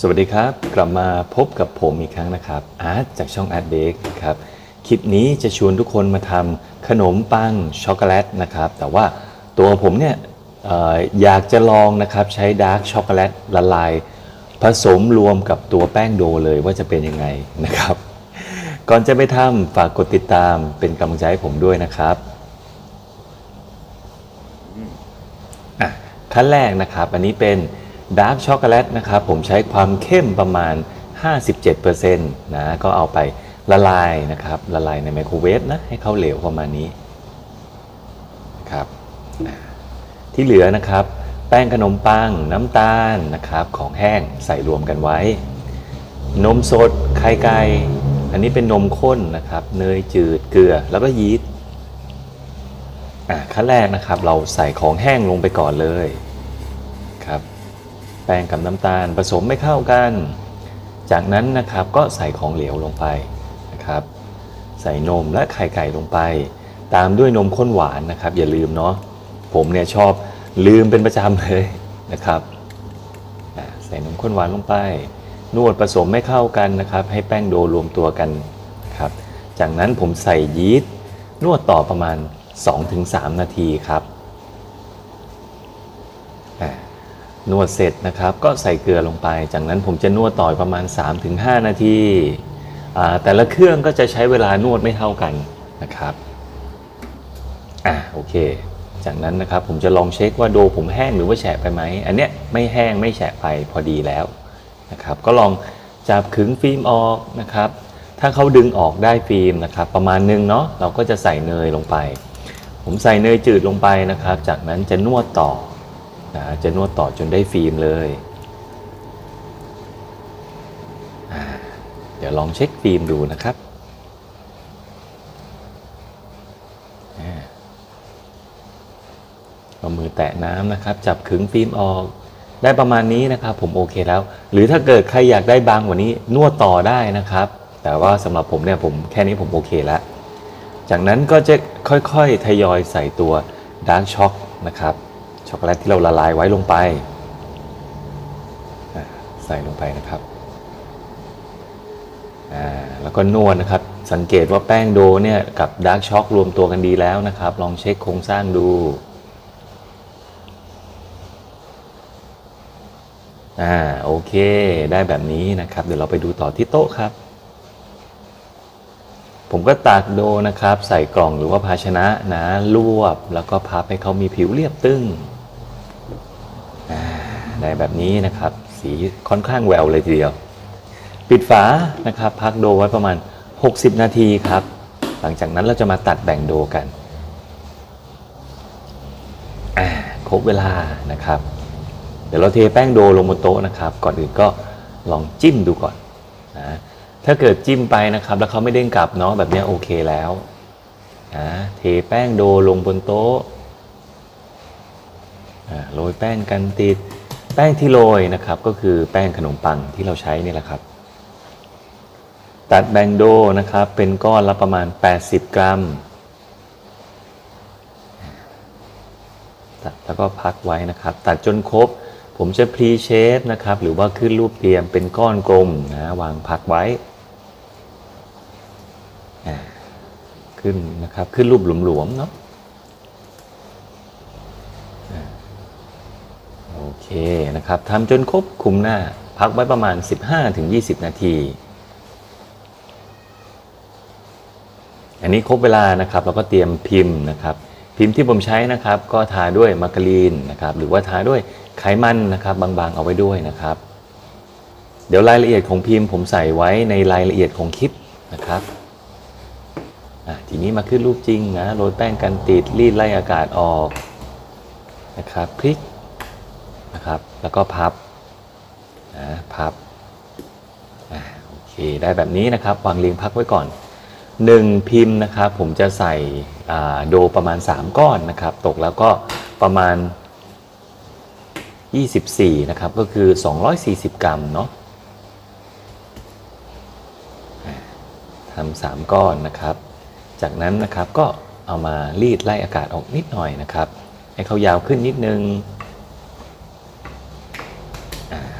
สวัสดีครับ กลับมาพบกับผมอีกครั้งนะครับอาร์ตจากช่อง Art Bake นะครับคลิปนี้จะชวนทุกคนมาทำขนมปังช็อกโกแลตนะครับ แต่ว่าตัวผมเนี่ยอออยากจะลองนะครับใช้ดาร์กช็อกโกแลตละลาย ผสมรวมกับตัวแป้งโดเลยว่าจะเป็นยังไงนะครับ ก่อนจะไปทำฝากกดติดตามเป็นกำลังใจให้ผมด้วยนะครับขั้นแรกนะครับ อันนี้เป็น ดาร์กช็อกโกแลตนะครับผมใช้ความเข้มประมาณ 57%นะก็เอาไปละลายนะครับละลายในไมโครเวฟนะให้เขาเหลวประมาณนี้นะครับที่เหลือนะครับแป้งขนมปังน้ำตาลนะครับของแห้งใส่รวมกันไว้ นมสดไข่ไก่อันนี้เป็นนมข้นนะครับเนยจืดเกลือแล้วก็ยีสต์อะขั้นแรกนะครับเราใส่ของแห้งลงไปก่อนเลย แป้งกับน้ำตาลผสมไม่เข้ากัน จากนั้นนะครับก็ใส่ของเหลวลงไปนะครับ ใส่นมและไข่ไก่ลงไป ตามด้วยนมข้นหวานนะครับ อย่าลืมเนาะผมเนี่ยชอบลืมเป็นประจำเลยนะครับใส่นมข้นหวานลงไป นวดผสมไม่เข้ากันนะครับ ให้แป้งโดรวมตัวกันนะครับ จากนั้นผมใส่ยีสต์นวดต่อประมาณ 2-3 นาทีครับอ่า นวดเสร็จนะครับก็ใส่เกลือลงไป จากนั้นผมจะนวดต่อประมาณ 3-5 นาทีแต่ละเครื่องก็จะใช้เวลานวดไม่เท่ากันนะครับอ่าโอเค จากนั้นนะครับผมจะลองเช็คว่าโดผมแห้งหรือว่าแฉะไปไหมอันเนี้ยไม่แห้งไม่แฉะไปพอดีแล้วนะครับก็ลองจับขึงฟิล์มออกนะครับ ถ้าเขาดึงออกได้ฟิล์มนะครับ ประมาณนึงเนาะเราก็จะใส่เนยลงไป ผมใส่เนยจืดลงไปนะครับ จากนั้นจะนวดต่อ นะจะนวดต่อจนได้ฟิล์มเลย เดี๋ยวลองเช็คฟิล์มดูนะครับอ่าเอามือแตะน้ำนะครับ จับขึงฟิล์มออก ได้ประมาณนี้นะครับผมโอเคแล้ว หรือถ้าเกิดใครอยากได้บางกว่านี้นวดต่อได้นะครับ แต่ว่าสำหรับผมเนี่ยผมแค่นี้ผมโอเคแล้ว จากนั้นก็จะค่อยๆ ทยอยใส่ตัวดาร์กช็อกนะครับ ช็อกโกแลตที่เราละลายไว้ลงไป ใส่ลงไปนะครับอ่าแล้วก็นวดนะครับ สังเกตว่าแป้งโดเนี่ยกับดาร์กช็อกรวมตัวกันดีแล้วนะครับ ลองเช็คโครงสร้างดูอ่าโอเค ได้แบบนี้นะครับ เดี๋ยวเราไปดูต่อที่โต๊ะครับ ผมก็ตากโดนะครับ ใส่กล่องหรือว่าภาชนะนะรวบ แล้วก็พับให้เขามีผิวเรียบตึงได้แบบนี้นะครับ สีค่อนข้างแววเลยทีเดียว ปิดฝานะครับ พักโดไว้ประมาณ 60 นาทีครับ หลังจากนั้นเราจะมาตัดแบ่งโดกันครบเวลานะครับ เดี๋ยวเราเทแป้งโดลงบนโต๊ะนะครับ ก่อนอื่นก็ลองจิ้มดูก่อนนะ ถ้าเกิดจิ้มไปนะครับ แล้วเขาไม่เด้งกลับเนาะแบบนี้โอเคแล้วนะเทแป้งโดลงบนโต๊ะโรยแป้งกันติด แป้งที่โรยนะครับ ก็คือแป้งขนมปังที่เราใช้นี่แหละครับ ตัดแบ่งโดนะครับ เป็นก้อนละประมาณ 80 กรัม ตัดแล้วก็พักไว้นะครับ ตัดจนครบ ผมจะพรีเชฟนะครับ หรือว่าขึ้นรูปเตรียมเป็นก้อนกลมนะวางพักไว้อ่า ขึ้นนะครับ ขึ้นรูปหลวมๆเนาะโอเคนะครับทำจนครบคุมหน้า พักไว้ประมาณ 15-20 นาที อันนี้ครบเวลานะครับเราก็เตรียมพิมพ์นะครับ พิมพ์ที่ผมใช้นะครับ ก็ทาด้วยมาการีนนะครับ หรือว่าทาด้วยไขมันนะครับ บางๆเอาไว้ด้วยนะครับ เดี๋ยวรายละเอียดของพิมพ์ผมใส่ไว้ในรายละเอียดของคลิปนะครับ อะทีนี้มาขึ้นรูปจริงนะโรยแป้งกันติดรีดไล่อากาศออกนะครับพลิกนะครับ แล้วก็พับนะพับโอเคได้แบบนี้นะครับ วางเรียงพักไว้ก่อนหนึ่งพิมพ์นะครับ ผมจะใส่โดประมาณ 3 ก้อนนะครับ ตกแล้วก็ประมาณ 24 นะครับ ก็คือ 240 กรัมเนาะทำสามก้อนนะครับ จากนั้นนะครับก็เอามารีดไล่อากาศออกนิดหน่อยนะครับ ให้เขายาวขึ้นนิดนึง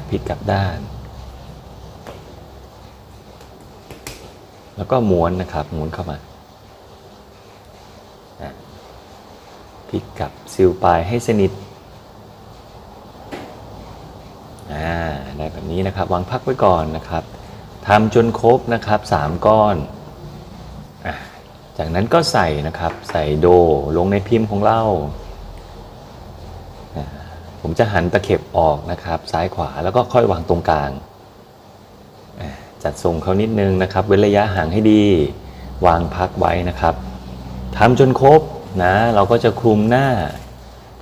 พลิกกลับด้าน แล้วก็หม้วนนะครับหมุนเข้ามาพลิกกลับซิลปลายให้สนิทอ่าได้แบบนี้นะครับ วางพักไว้ก่อนนะครับทำจนครบนะครับ 3 ก้อน จากนั้นก็ใส่นะครับ ใส่โดลงในพิมพ์ของเราอะผมจะหันตะเข็บออกนะครับ ซ้ายขวาแล้วก็ค่อยวางตรงกลาง จัดทรงเขานิดนึงนะครับ เว้นระยะห่างให้ดี วางพักไว้นะครับทำจนครบนะ เราก็จะคลุมหน้า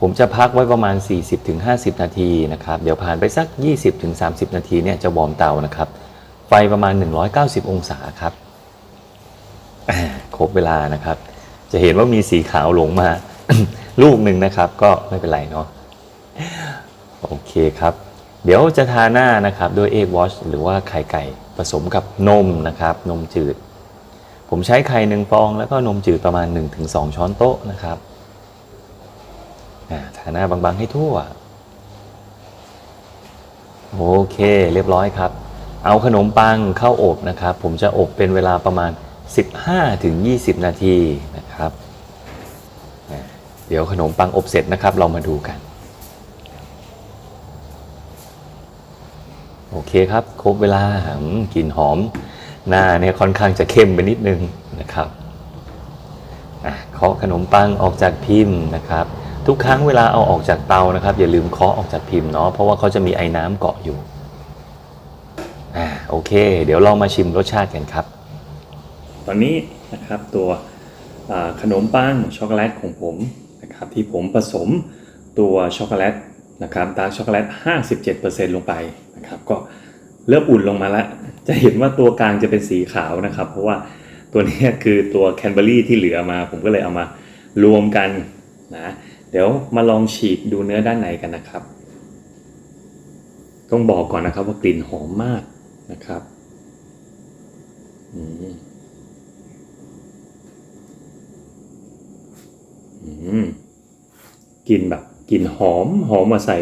ผมจะพักไว้ประมาณ 40-50 นาทีนะครับ เดี๋ยวผ่านไปสัก 20-30 นาทีเนี่ยจะวอร์มเตานะครับ ไฟประมาณ 190 องศาครับอ่าค รบเวลานะครับ จะเห็นว่ามีสีขาวหลงมา ลูกหนึ่งนะครับ ก็ไม่เป็นไรเนาะโอเคครับ เดี๋ยวจะทาหน้านะครับด้วยเอ็กวอชหรือว่าไข่ไก่ผสมกับนมนะครับ นมจืด ผมใช้ไข่หนึ่งฟอง แล้วก็นมจืดประมาณ 1-2 ช้อนโต๊ะนะครับทาหน้าบางๆให้ทั่ว โอเคเรียบร้อยครับ เอาขนมปังเข้าอบนะครับ ผมจะอบเป็นเวลาประมาณ 15-20 นาทีนะครับ เดี๋ยวขนมปังอบเสร็จนะครับ เรามาดูกัน โอเคครับ ครบเวลากลิ่นหอม หน้าเนี่ยค่อนข้างจะเข้มไปนิดนึงนะครับเคาะขนมปังออกจากพิมพ์นะครับ ทุกครั้งเวลาเอาออกจากเตานะครับ อย่าลืมเคาะออกจากพิมพ์เนาะเพราะว่าเขาจะมีไอ้น้ำเกาะอยู่อ่าโอเค เดี๋ยวเรามาชิมรสชาติกันครับ ตอนนี้นะครับตัวขนมปังช็อกโกแลตของผมนะครับที่ผมผสมตัวช็อกโกแลตนะครับดาร์กช็อกโกแลต 57%ลงไปนะครับก็เริ่มอุ่นลงมาแล้ว จะเห็นว่าตัวกลางจะเป็นสีขาวนะครับ เพราะว่าตัวนี้คือตัวแคนเบอรี่ที่เหลือมา ผมก็เลยเอามารวมกันนะเดี๋ยวมาลองฉีกดูเนื้อด้านในกันนะครับ ต้องบอกก่อนนะครับว่ากลิ่นหอมมากนะครับ อืม อืม กลิ่นแบบกลิ่นหอมหอมมาใส่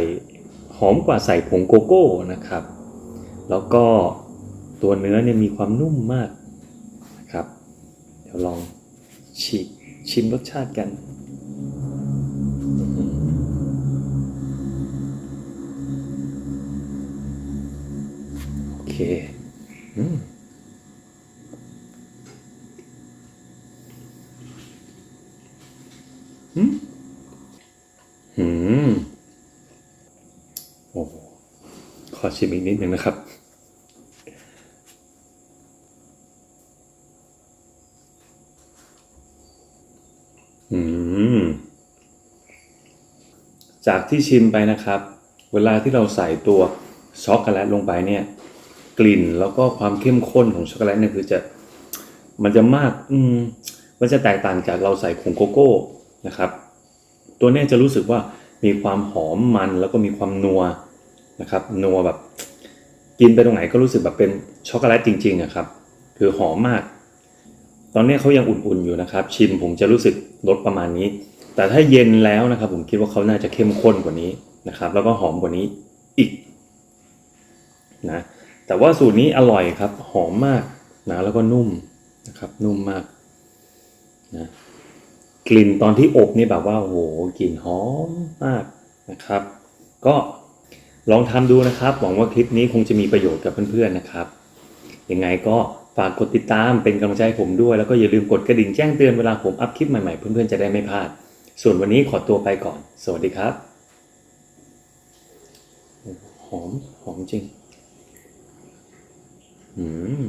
หอมกว่าใส่ผงโกโก้นะครับ แล้วก็ตัวเนื้อเนี่ยมีความนุ่มมากนะครับ เดี๋ยวลองชิชิมรสชาติกันโอเคอืม อืมโอ้โหข อชิมอีกนิดหนึ่งนะครับ อืม จากที่ชิมไปนะครับ เวลาที่เราใส่ตัวช็อกโกแลตลงไปเนี่ย กลิ่นแล้วก็ความเข้มข้นของช็อกโกแลตเนี่ยคือจะมันจะมาก อืม มันจะแตกต่างจากเราใส่ผงโกโก้นะครับ ตัวเนี้ยจะรู้สึกว่ามีความหอมมันแล้วก็มีความนัว นะครับนัวแบบกินไปตรงไหนก็รู้สึกแบบเป็นช็อกโกแลตจริงๆอะครับ คือหอมมาก ตอนนี้เขายังอุ่นๆอยู่นะครับ ชิมผมจะรู้สึกรสประมาณนี้ แต่ถ้าเย็นแล้วนะครับ ผมคิดว่าเขาน่าจะเข้มข้นกว่านี้นะครับ แล้วก็หอมกว่านี้อีกนะแต่ว่าสูตรนี้อร่อยครับ หอมมากนะแล้วก็นุ่มนะครับนุ่มมากนะกลิ่นตอนที่อบนี่แบบว่าโอ้โหกลิ่นหอมมากนะครับ ก็ ลองทำดูนะครับ หวังว่าคลิปนี้คงจะมีประโยชน์กับเพื่อนๆนะครับ ยังไงก็ฝากกดติดตามเป็นกำลังใจให้ผมด้วย แล้วก็อย่าลืมกดกระดิ่งแจ้งเตือนเวลาผมอัพคลิปใหม่ๆ เพื่อนๆจะได้ไม่พลาด ส่วนวันนี้ขอตัวไปก่อน สวัสดีครับ หอม หอมจริง อืม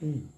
อืม